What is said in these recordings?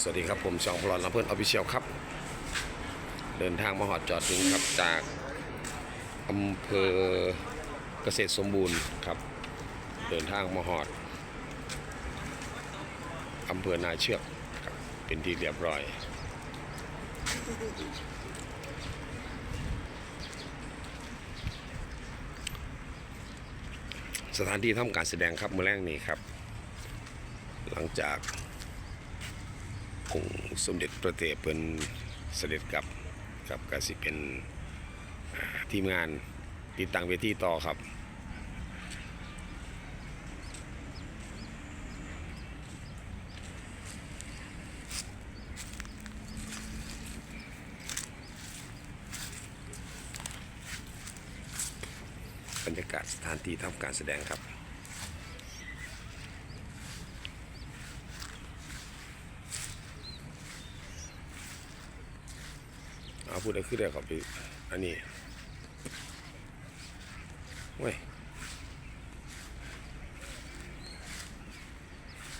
สวัสดีครับผมชองพลอนลำเพื่อนออฟฟิเชียลครับ เดินทางมาหอดจอดถึงครับจากอำเภอเกษตรสมบูรณ์ครับ เดินทางมาหอดอำเภอนาเชือกครับเป็นที่เรียบร้อย สถานที่ทำการแสดงครับเมื่อแรกนี้ครับ หลังจาก สมเด็จพระเทพเป็นเสด็จกลับกับกสิเป็นทีมงานติดตั้งเวทีต่อครับบรรยากาศสถานที่ทำการแสดงครับ พูดได้ขึ้นได้ครับพี่อันนี้เว้ย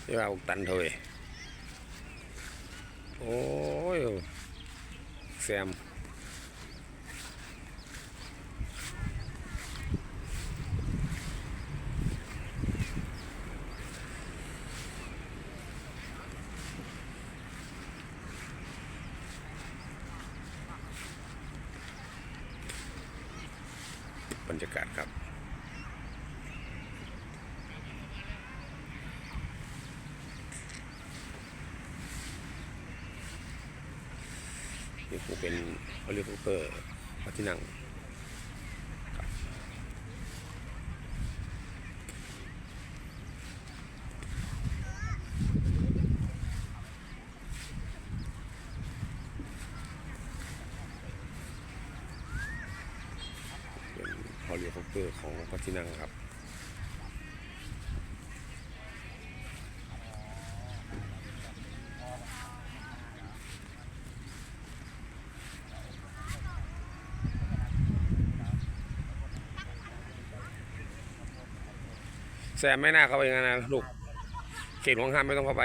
นี่ว่าอุกตันเถอะเว้ยโอ้ยแซมบรรยากาศครับ นี่คงเป็นเขาเรียกเปอร์พระที่นั่งเป็นฮอลลีคอปเตอร์ของพระที่นั่งครับ แซมไม่น่าเข้าไปอย่างนั้นนะลูกเขตของห้ามไม่ต้องเข้าไป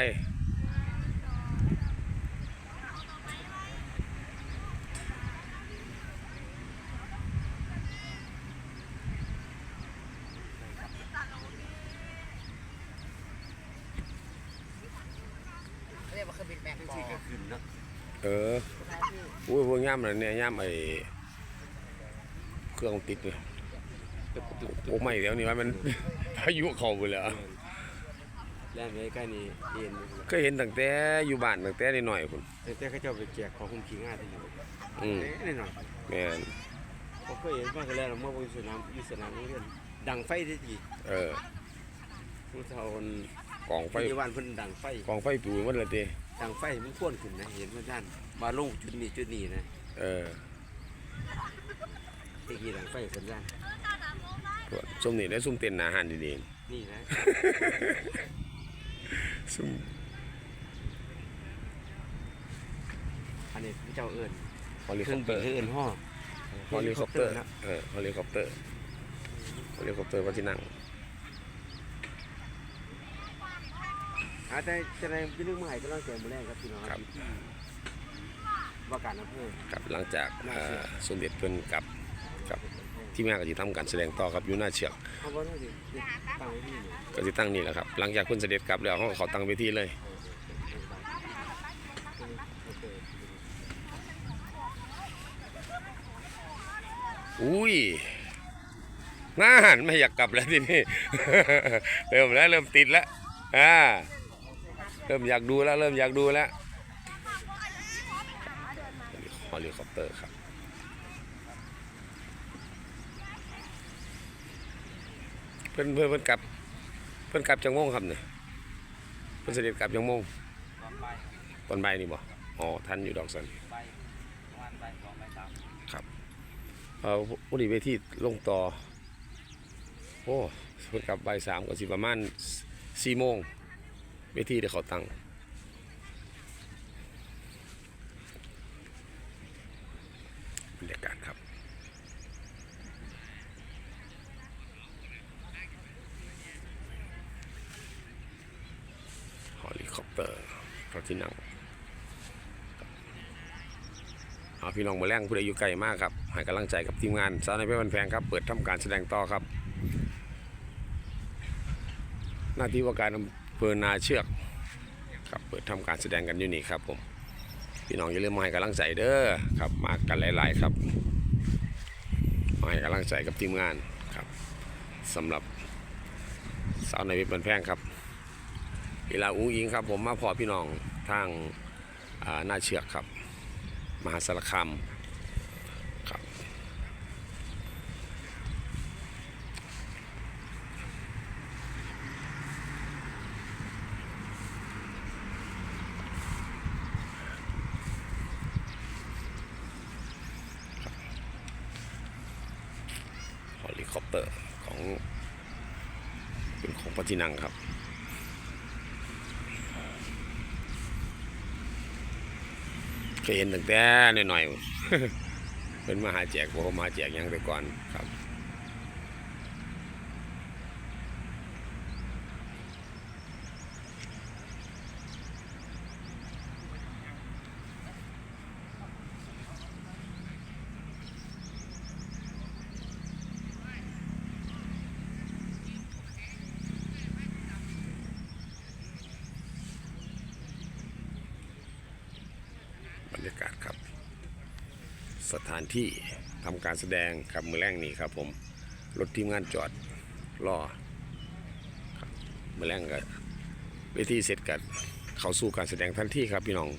เรียกว่าเครื่องบินแบกบอที่ก็ขึ้นเนาะเออ อุ้ยพวกย่ามอะไรเนี่ยย่ามไอ้เครื่องติดเลย โอ้ไม่แล้วนี่ว่ามัน พายุเข้าไปแล้วแล่นไปใกล้นี่เอ็นก็เห็นตั้งแต่อยู่บ้านตั้งแต่นิดหน่อยคุณแต่แต่เขาเจ้าไปแจกของคุ้มขี้ง่ายที่อยู่อืม เล็กหน่อยแม่นผมเคยเห็นมากันแล้วเมื่อวันสนามอยู่สนามโรงเรียนดังไฟได้ทีเออผู้เฒ่ากองไฟพยาบาลเพิ่นดังไฟ กองไฟปูมันเลยตีดังไฟมันพ่วนขึ้นนะเห็นมันด้านมาลงจุดนี้จุดนี้นะเออ ตะกี้ดังไฟสัญญาณพวก ซุ่มนี่ได้ซุ่มเต้นหนาหันดีนี่นะๆซุ่มอันนี้พระเจ้าเอิญฮอลลีเคครื่อองปเตบิอนร์เอิญห่อฮอลลีคอปเตอร์ นะเออฮอลลีคอปเตอร์ฮอลลีคอปเตอร์พระที่นั่ง อาจจะจะได้เป็นเรื่องใหม่ก็ต้องแจ้งมาแรกครับพี่น้องอยู่ที่ว่าการอำเภอครับหลังจากน่าเอ่เชื่ออสมเด็จเพิ่นกับกับ ที่แม่ก็จะทำการแสดงต่อครับอยู่หน้าเชือกเอาว่าน่าจะตั้งไว้ที่นี่ก็จะตั้งนี่แหละครับ หลังจากเพิ่นเสด็จกลับแล้วเขาก็ขาตั้งเวทีเลยอุ้ยน่าหันไม่อยากกลับแล้วทีนี้เริ่มแล้วเริ่มติดแล้วอ่าเริ่มอยากดูแล้วเริ่มอยากดูแล้วฮอลลีคอปเตอร์ครับ เพิ่นเพิ่นเพิ่นกลับ เพิ่นกลับจังโมงครับเนี่ยเพิ่นเสด็จกลับจังโมงตอนใบ่ายนี่บ่อ๋อทันอยู่ดอกสันครับเออผู้ดีเวทีลงต่อโอ้เพิ่นกลับใบสามก็สิประมาณสี่โมงเวทีเดี๋ยวเขาตั้งบรรยากาศครับ ฮอลลีคอป เตอร์พระที่นั่งเอาพี่น้องมาแรงผู้ใดอยู่ไกลมากครับให้กำลังใจกับทีมงานสาวในเพชรบันแพงครับ เปิดทำการแสดงต่อครับ หน้าที่ว่าการอำเภอนาเชือกครับเปิดทำการแสดงกันอยู่นี่ครับผมพี่น้องอย่าลืมมาให้กำลังใจเด้อครับมากันหลาย ๆ ครับมาให้กำลังใจกับทีมงานครับสำหรับสาวในเพชรบันแพงครับ เวลาอุ้งอิงครับ ผมมาพอพี่น้องทางอ่าหน้าเชือกครับ มหาสารคามครับเฮลิคอปเตอร์ของเป็นของพระที่นั่งครับ เคยเห็นตั้งแต่หน่อยๆเป็นมาหาแจกผมมาแจกยังแต่ก่อนครับ บรรยากาศครับ สถานที่ทำการแสดงครับมือแรงนี่ครับผมรถทีมงานจอดรอมือแรงก็เวทีเสร็จกันเข้าสู่การแสดงทันทีครับพี่น้อง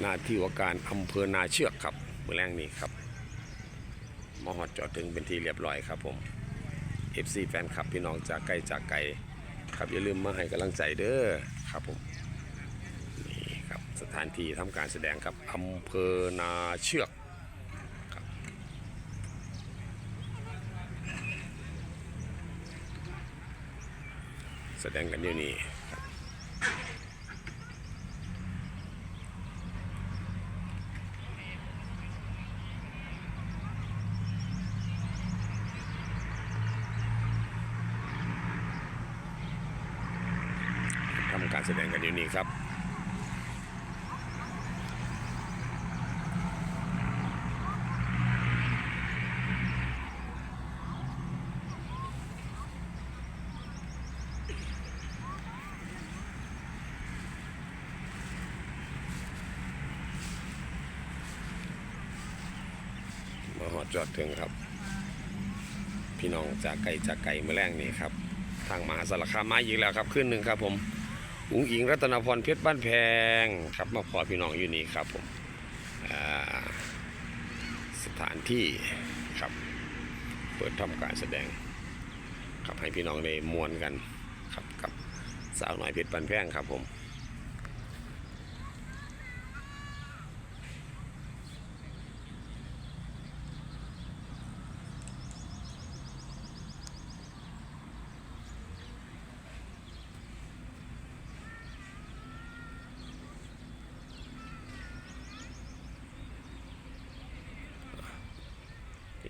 หน้าที่ว่าการอำเภอนาเชือกครับมือแรงนี่ครับมอหอดจอดถึงเป็นที่เรียบร้อยครับผม FC แฟนคลับพี่น้องจากไกลจากไกลครับอย่าลืมมาให้กำลังใจเด้อครับผม สถานที่ทำการแสดงครับอำเภอนาเชือกครับแสดงกันอยู่นี่ครับทำการแสดงกันอยู่นี่ครับ ดจอดถึงครับ พี่น้องจากไก่จากไก่มาแรงนี่ครับ ทางมหาสารคามมาอีกแล้วครับขึ้นหนึ่งครับผมอุ๋งอิงรัตนพรเพชรบ้านแพงครับมาพอพี่น้องอยู่นี่ครับผมสถานที่ครับ เปิดทำการแสดงครับให้พี่น้องได้มวนกันครับกับสาวหน้อยเพชรบ้านแพงครับผม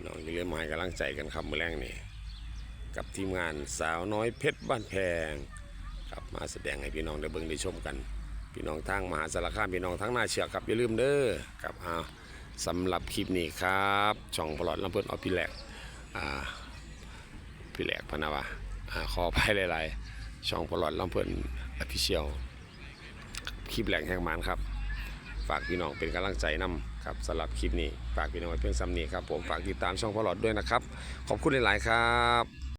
น้องอย่าลืมาให้กำลังใจกันครับมือแรงนี่กับทีมงานสาวน้อยเพชรบ้านแพงครับมาแสดงให้พี่น้องได้เบิ่งได้ชมกัน พี่น้องทางมหาสารคามพี่น้องทั้งนาเชือกครับอย่าลืมเด้อครับอ้าสำหรับคลิปนี้ครับช่องปลอดลำเพิ่นออฟพี่แหลกอ่าพี่แหลกพนาวาอ่าขออภัยหลายๆช่องปลอดลำเพิ่นอภิเชียวคลิปแหลกแห่งมันครับ ฝากพี่น้องเป็นกำลังใจนำครับสำหรับคลิปนี้ ฝากพี่น้องไว้เพียงซ้ำนี้ครับผมฝากติดตามช่องพอลอดด้วยนะครับ ขอบคุณหลาย ๆ ครับ